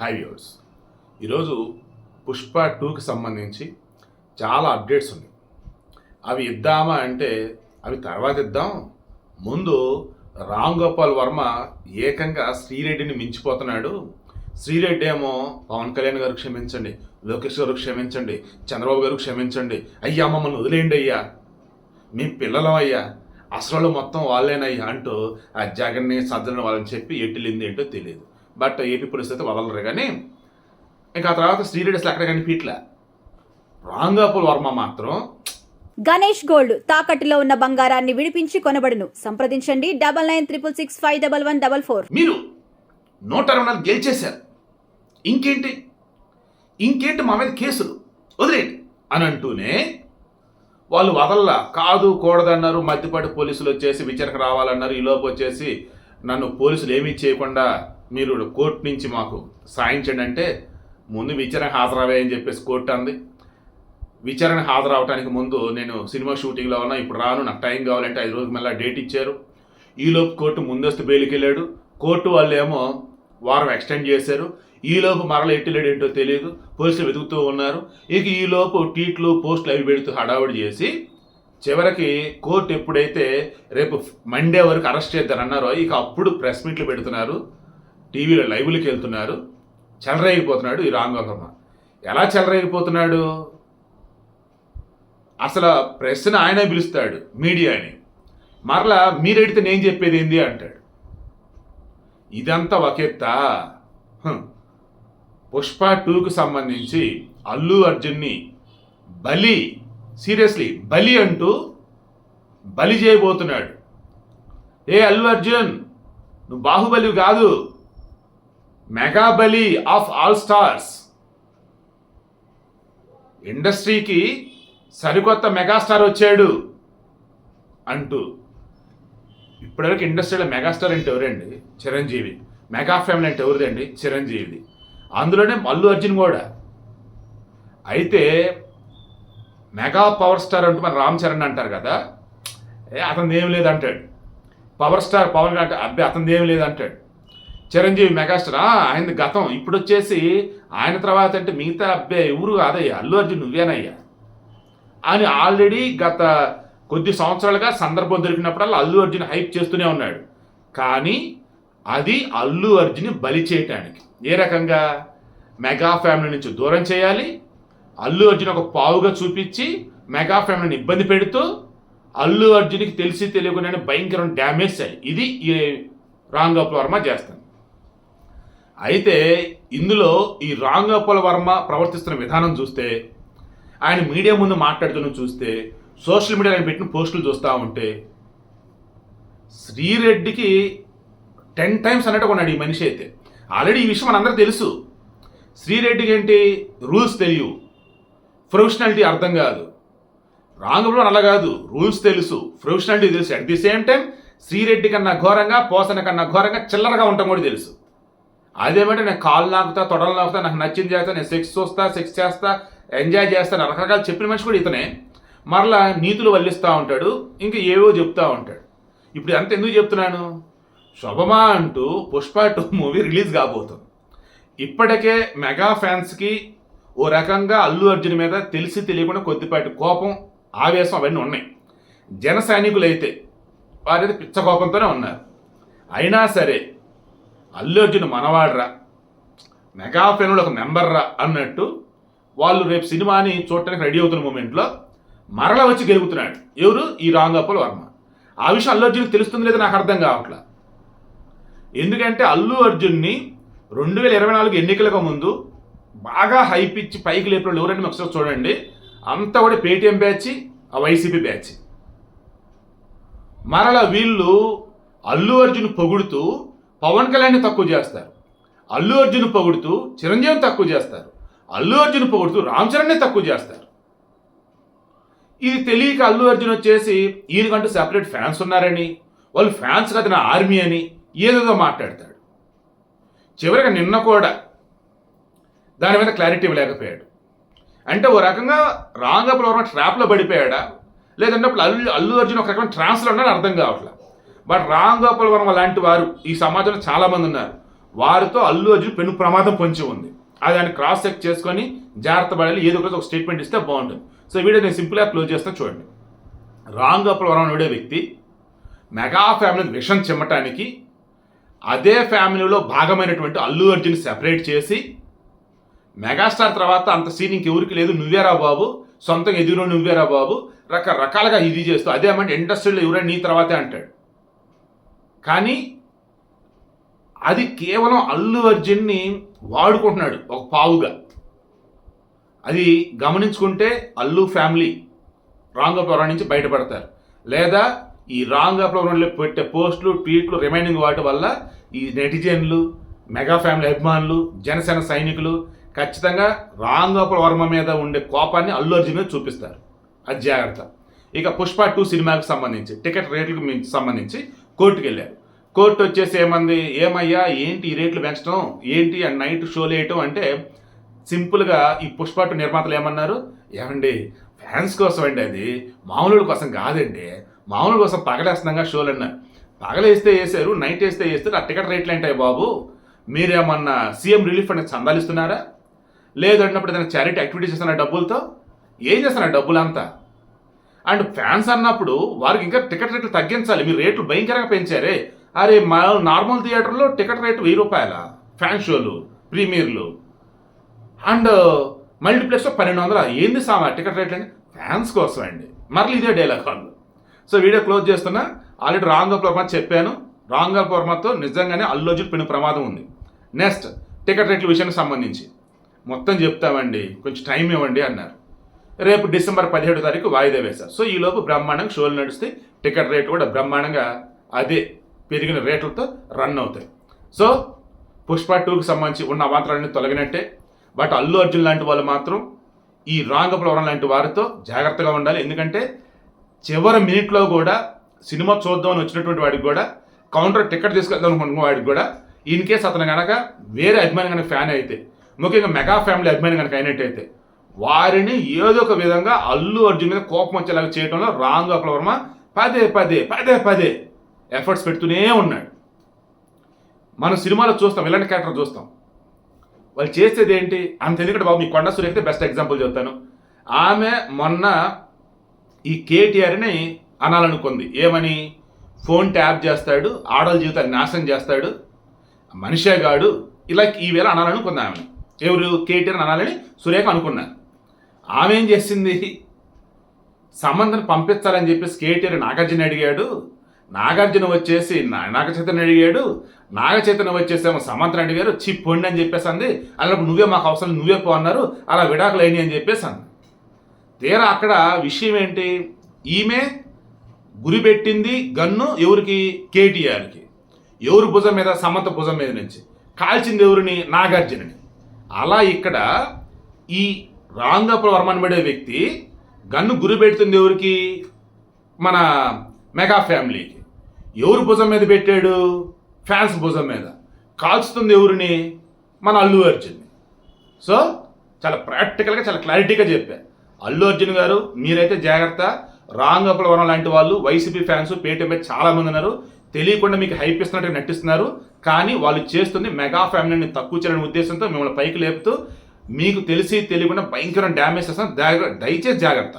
High viewers ఈరోజు పుష్ప టూకి సంబంధించి చాలా అప్డేట్స్ ఉన్నాయి. అవి ఇద్దామా అంటే అవి తర్వాత ఇద్దాం. ముందు రామ్ గోపాల్ వర్మ ఏకంగా శ్రీరెడ్డిని మించిపోతున్నాడు. శ్రీరెడ్డి ఏమో పవన్ కళ్యాణ్ గారు క్షమించండి లోకేష్ గారు క్షమించండి చంద్రబాబు గారు క్షమించండి. అయ్యా మమ్మల్ని వదిలేయండి అయ్యా. మీ పిల్లలం అయ్యా. అసలు మొత్తం వాళ్ళేనయ్యా అంటూ ఆ జగన్ని సజ్జలను వాళ్ళని చెప్పి ఎట్టిలింది ఏంటో తెలియదు. బట్ ఏపీ పరిస్థితి వదలరు కానీ ఇంకా ఆ తర్వాత శ్రీరెడ్డి అసలు ఎక్కడ కనిపించలే రాంగాపుల్ వర్మ మాత్రం గణేష్ గోల్డ్ తాకట్టులో ఉన్న బంగారాన్ని విడిపించి కొనబడును. సంప్రదించండి double nine triple six five double one double four. మీరు నూట అరవై నాలుగు గెలిచేశారు. ఇంకేంటి? ఇంకేంటి మా మీద కేసులు? వదిలేండి అని అంటూనే వాళ్ళు వదల్లా. కాదు కూడదన్నారు మధ్యపాటి పోలీసులు వచ్చేసి విచారణకు రావాలన్నారు ఈ లోపు వచ్చేసి నన్ను పోలీసులు ఏమీ చేయకుండా మీరు కోర్టు నుంచి మాకు సాయించండి అంటే ముందు విచారణ హాజరవే అని చెప్పేసి కోర్టు అంది. విచారణ హాజరవడానికి ముందు నేను సినిమా షూటింగ్లో ఉన్నా ఇప్పుడు రాను నాకు టైం కావాలంటే ఐదు రోజులు మళ్ళీ డేట్ ఇచ్చారు. ఈలోపు కోర్టు ముందస్తు బెయిల్కి వెళ్ళాడు. కోర్టు వాళ్ళు ఏమో వారం ఎక్స్టెండ్ చేశారు. ఈలోపు మరల ఎట్టిలేడు ఏంటో తెలియదు. పోలీసులు వెతుకుతూ ఉన్నారు. ఇక ఈలోపు ట్వీట్లు పోస్టులు అవి పెడుతూ హడావుడి చేసి చివరికి కోర్టు ఎప్పుడైతే రేపు మండే వరకు అరెస్ట్ చేద్దారన్నారో ఇక అప్పుడు ప్రెస్ మీట్లు పెడుతున్నారు. టీవీలో లైవ్లకి వెళ్తున్నారు చెలరేగిపోతున్నాడు ఈ రాంగోకర్మ ఎలా చెలరేగిపోతున్నాడు? అసలు ప్రెస్ని ఆయనే పిలుస్తాడు మీడియాని. మరలా మీరెడితే నేను చెప్పేది ఏంది అంటాడు. ఇదంతా ఒకెత్తా? పుష్ప టూకు సంబంధించి అల్లు అర్జున్ని బలి సీరియస్లీ బలి అంటూ బలి చేయబోతున్నాడు. ఏ అల్లు అర్జున్ నువ్వు బాహుబలి కాదు. మెగా బలి ఆఫ్ ఆల్ స్టార్స్. ఇండస్ట్రీకి సరికొత్త మెగాస్టార్ వచ్చాడు అంటూ. ఇప్పటివరకు ఇండస్ట్రీలో మెగాస్టార్ అంటే ఎవరండి? చిరంజీవి. మెగా ఫ్యామిలీ అంటే ఎవరిదండి చిరంజీవిది. అందులోనే మల్లు అర్జున్ కూడా. అయితే మెగా పవర్ స్టార్ అంటూ మన రామ్ చరణ్ అంటారు కదా? ఏ అతనిది ఏం లేదంటాడు. పవర్ స్టార్ పవన్ అంటే అబ్బాయి అతను ఏం లేదంటాడు. చిరంజీవి మెగాస్టార్? ఆయన గతం. ఇప్పుడు వచ్చేసి ఆయన తర్వాత అంటే మిగతా అబ్బాయి ఎవరు కాదయ్యా? అల్లు అర్జున్ నువ్వేనయ్యా. అని ఆల్రెడీ గత కొద్ది సంవత్సరాలుగా సందర్భం దొరికినప్పుడల్లా అల్లు అర్జున్ హైప్ చేస్తూనే ఉన్నాడు. కానీ అది అల్లు అర్జున్ బలి చేయటానికి. ఏ రకంగా? మెగా ఫ్యామిలీ నుంచి దూరం చేయాలి. అల్లు అర్జున్ ఒక పావుగా చూపించి మెగా ఫ్యామిలీని ఇబ్బంది పెడుతూ అల్లు అర్జున్కి తెలిసి తెలియకుండానే భయంకరం డ్యామేజ్ చేయాలి. ఇది ఈ రాంగోపాల్ వర్మ చేస్తాను అయితే ఇందులో ఈ రాంగోపాల్ వర్మ ప్రవర్తిస్తున్న విధానం చూస్తే ఆయన మీడియా ముందు మాట్లాడుతున్న చూస్తే సోషల్ మీడియాలో ఆయన పెట్టిన పోస్టులు చూస్తూ ఉంటే శ్రీరెడ్డికి టెన్ టైమ్స్ అన్నట్టు కొన్నాడు ఈ మనిషి అయితే. ఆల్రెడీ ఈ విషయం మనందరూ తెలుసు. శ్రీరెడ్డికి ఏంటి? రూల్స్ తెలియవు. ప్రొఫెషనాలిటీ అర్థం కాదు. రాంగంలో అలా కాదు. రూల్స్ తెలుసు. ప్రొఫెషనాలిటీ తెలుసు. At the same time Sri Reddy కన్నా ఘోరంగా పోసన కన్నా ఘోరంగా చిల్లరగా ఉంటాం కూడా తెలుసు. అదేమంటే నేను కాళ్ళు నాకుతా తొడలు నాకుతా నాకు నచ్చింది చేస్తా నేను సెక్స్ చూస్తా సెక్స్ చేస్తా ఎంజాయ్ చేస్తా రకరకాలు చెప్పిన మనిషి కూడా ఇతనే. మరలా నీతులు వల్లిస్తూ ఉంటాడు ఇంకా ఏవో చెప్తూ ఉంటాడు. ఇప్పుడు అంత ఎందుకు చెప్తున్నాను? శుభమా అంటూ పుష్ప టూ మూవీ రిలీజ్ కాబోతుంది. ఇప్పటికే మెగా ఫ్యాన్స్కి ఓ రకంగా అల్లు అర్జున్ మీద తెలిసి తెలియకుండా కొద్దిపాటి కోపం ఆవేశం అవన్నీ ఉన్నాయి. జన సైనికులు అయితే వారైతే పిచ్చ కోపంతోనే ఉన్నారు. అయినా సరే అల్లు అర్జున్ మనవాడరా. మెగా ఫ్యాన్లో ఒక మెంబర్రా అన్నట్టు వాళ్ళు రేపు సినిమాని చూడటానికి రెడీ అవుతున్న మూమెంట్లో మరల వచ్చి గెలుగుతున్నాడు. ఎవరు? ఈ రాంగోపాల్ వర్మ. ఆ విషయం అల్లు అర్జున్కి తెలుస్తుంది లేదా నాకు అర్థం కావట్లా? ఎందుకంటే అల్లు అర్జున్ని రెండు వేల ఇరవై నాలుగు ఎన్నికలకు ముందు బాగా హైప్ ఇచ్చి పైకి లేపిన వాళ్ళు ఎవరంటే ఒకసారి చూడండి. అంతా కూడా పేటీఎం బ్యాచ్ ఆ వైసీపీ బ్యాచ్. మరలా వీళ్ళు అల్లు అర్జున్ పొగుడుతూ పవన్ కళ్యాణ్ తక్కువ చేస్తారు. అల్లు అర్జున్ పొగుడుతూ చిరంజీవిని తక్కువ చేస్తారు. అల్లు అర్జున్ పొగుడుతూ రామ్ చరణ్ని తక్కువ చేస్తారు. ఇది తెలియక అల్లు అర్జున్ వచ్చేసి ఈయనకంటూ సెపరేట్ ఫ్యాన్స్ ఉన్నారని వాళ్ళు ఫ్యాన్స్ కదా నా ఆర్మీ అని ఏదేదో మాట్లాడతాడు. చివరికి నిన్న కూడా దాని మీద క్లారిటీ ఇవ్వలేకపోయాడు. అంటే ఓ రకంగా రాంగపుల ట్రాప్లో పడిపోయాడా? లేదంటే అప్పుడు అల్లు అల్లు అర్జున్ ఒక రకమైన ట్రాన్స్లో ఉన్నాడు అర్థం కావట్లేదు బట్ రామ్ గోపాల్ వర్మ లాంటి వారు ఈ సమాజంలో చాలామంది ఉన్నారు. వారితో అల్లు అర్జున్ పెను ప్రమాదం పొంచి ఉంది. అది ఆయన క్రాస్ చెక్ చేసుకొని జాగ్రత్త పడాలి ఏదో ఒక ఒక స్టేట్మెంట్ ఇస్తే బాగుంటుంది. సో వీడియో నేను సింపుల్గా క్లోజ్ చేస్తాను చూడండి. రామ్ గోపాల్ వరం అనే వ్యక్తి మెగా ఫ్యామిలీని విషం చిమ్మటానికి అదే ఫ్యామిలీలో భాగమైనటువంటి అల్లు అర్జున్ సెపరేట్ చేసి మెగాస్టార్ తర్వాత అంత సీన్ ఇంకెవరికి లేదు. నువ్వేరా బాబు. సొంతంగా ఎదురు నువ్వేరా బాబు. రకరకాలుగా ఇది చేస్తూ అదే అంటే ఇండస్ట్రీలో ఎవరైనా నీ తర్వాతే అంటాడు. కానీ అది కేవలం అల్లు అర్జున్ని వాడుకుంటున్నాడు ఒక పావుగా. అది గమనించుకుంటే అల్లు ఫ్యామిలీ రాంగ్ అప్లవరం నుంచి బయటపడతారు. లేదా ఈ రాంగ్ అప్లవరంలో పెట్టే పోస్టులు ట్వీట్లు రిమైనింగ్ వాటి వల్ల ఈ నెటిజన్లు మెగా ఫ్యామిలీ అభిమానులు జనసేన సైనికులు ఖచ్చితంగా రాంగ్ వర్మ మీద ఉండే కోపాన్ని అల్లు అర్జున్ మీద చూపిస్తారు. అది జాగ్రత్త. ఇక పుష్ప టూ సినిమాకి సంబంధించి టికెట్ రేట్లకు సంబంధించి కోర్టుకు వెళ్ళారు కోర్టు వచ్చేసి ఏమంది ఏమయ్యా ఏంటి ఈ రేట్లు పెంచడం ఏంటి అండ్ నైట్ షోలు వేయటం అంటే సింపుల్గా ఈ పుష్పాటు నిర్మాతలు ఏమన్నారు ఏమండి ఫ్యాన్స్ కోసం అండి అది. మామూలు కోసం కాదండి. మామూలు కోసం పగలేస్తున్నాగా షోలు అన్నారు పగలేస్తే వేసారు నైట్ వేస్తే వేస్తారు ఆ టికెట్ రేట్లు ఏంటాయి బాబు? మీరేమన్నా సీఎం రిలీఫ్ అనేది చందాలిస్తున్నారా లేదన్నప్పుడు ఏదైనా చారిటీ యాక్టివిటీస్ చేస్తున్న డబ్బులతో? ఏం చేస్తున్నారు డబ్బులు అంతా అండ్ ఫ్యాన్స్ అన్నప్పుడు వారికి ఇంకా టికెట్ రేట్లు తగ్గించాలి. మీరు రేట్లు భయంకరంగా పెంచారే. అరే మా నార్మల్ థియేటర్లో టికెట్ రేటు వెయ్యి రూపాయల. ఫ్యాన్ షోలు ప్రీమియర్లు. అండ్ మల్టీప్లెక్స్లో పన్నెండు వందల. ఏంది సామా టికెట్ రేట్లు అండి? ఫ్యాన్స్ కోసం అండి మరలి ఇదే డైలాగ్ వాళ్ళు సో వీడియో క్లోజ్ చేస్తున్నా. ఆల్రెడీ రాంగ్ వర్మ చెప్పాను. రాంగ్ వర్మతో నిజంగానే అల్లు అర్జున్ పెను ప్రమాదం ఉంది. నెక్స్ట్ టికెట్ రేట్ల విషయానికి సంబంధించి. మొత్తం చెప్తామండి. కొంచెం టైం ఇవ్వండి అన్నారు. రేపు డిసెంబర్ పదిహేడు తారీఖు వాయిదా వేశారు. సో ఈలోపు బ్రహ్మాండంగా షోలు నడిస్తే టికెట్ రేట్ కూడా బ్రహ్మాండంగా అదే పెరిగిన రేట్లతో రన్ అవుతాయి. సో పుష్ప టూకి సంబంధించి ఉన్న అవాంతరాలన్నీ తొలగినట్టే. బట్ అల్లు అర్జున్ లాంటి వాళ్ళు మాత్రం ఈ రాంగపులవరం లాంటి వారితో జాగ్రత్తగా ఉండాలి. ఎందుకంటే చివరి మినిట్లో కూడా సినిమా చూద్దామని వచ్చినటువంటి వాడికి కూడా కౌంటర్ టికెట్ తీసుకెళ్దాం అనుకున్న వాడికి కూడా ఇన్ కేస్ అతను కనుక వేరే అభిమాని కనుక ఫ్యాన్ అయితే ముఖ్యంగా మెగా ఫ్యామిలీ అభిమాని కనుక అయినట్టయితే వారిని ఏదో ఒక విధంగా అల్లు అర్జున్ మీద కోపం వచ్చేలాగా చేయడంలో రాంగ్ అక్కడ వర్మ పదే పదే పదే పదే ఎఫర్ట్స్ పెడుతూనే ఉన్నాడు. మనం సినిమాలో చూస్తాం ఇలాంటి క్యారెక్టర్ చూస్తాం. వాళ్ళు చేసేది ఏంటి? అంత ఎందుకంటే బాబు మీ కొండ సురేఖ బెస్ట్ ఎగ్జాంపుల్ చెప్తాను. ఆమె మొన్న ఈ కేటీఆర్ని అనాలనుకుంది. ఏమని? ఫోన్ ట్యాప్ చేస్తాడు ఆడవాళ్ళ జీవితాన్ని నాశనం చేస్తాడు మనిషే గాడు ఇలా ఈవేళ అనాలనుకుంది ఆమె ఎవరు? కేటీఆర్ అనాలని సురేఖ అనుకున్నారు. ఆమె ఏం చేసింది? సంబంధం పంపించాలని చెప్పేసి కేటీఆర్ నాగార్జున అడిగాడు. నాగార్జున వచ్చేసి నా- అడిగాడు. నాగచైతన్య వచ్చేసేమో సమంతని అడిగారు. చి పొండి అని చెప్పేసి అంది. అలా నువ్వే మాకు అవసరం నువ్వే పో అన్నారు. అలా విడాకులు అయినాయి అని చెప్పేసి అంది. తీరా అక్కడ విషయం ఏంటి? ఈమె గురి పెట్టింది గన్ను ఎవరికి? కేటీఆర్కి. ఎవరు భుజం మీద? సమంత భుజం మీద నుంచి. కాల్చింది ఎవరిని? నాగార్జునని. అలా ఇక్కడ ఈ రాంగపుర వర్మన్ పడే వ్యక్తి గన్ను గురి పెడుతుంది ఎవరికి? మన మెగా ఫ్యామిలీకి. ఎవరు భుజం మీద పెట్టాడు? ఫ్యాన్స్ భుజం మీద. కాల్చుతుంది ఎవరిని? మన అల్లు అర్జున్ సో చాలా ప్రాక్టికల్గా చాలా క్లారిటీగా చెప్పా. అల్లు అర్జున్ గారు మీరైతే జాగ్రత్త. రాంగ్ అప్పలవరం లాంటి వాళ్ళు వైసీపీ ఫ్యాన్స్ పేటీఎం మీద చాలామంది ఉన్నారు. తెలియకుండా మీకు హైప్ ఇస్తున్నట్టు నటిస్తున్నారు. కానీ వాళ్ళు చేస్తుంది మెగా ఫ్యామిలీని తక్కువ చేయాలనే ఉద్దేశంతో మిమ్మల్ని పైకి లేపుతూ మీకు తెలిసి తెలియకుండా భయంకరం డ్యామేజ్ చేస్తాం దయచేసి జాగ్రత్త.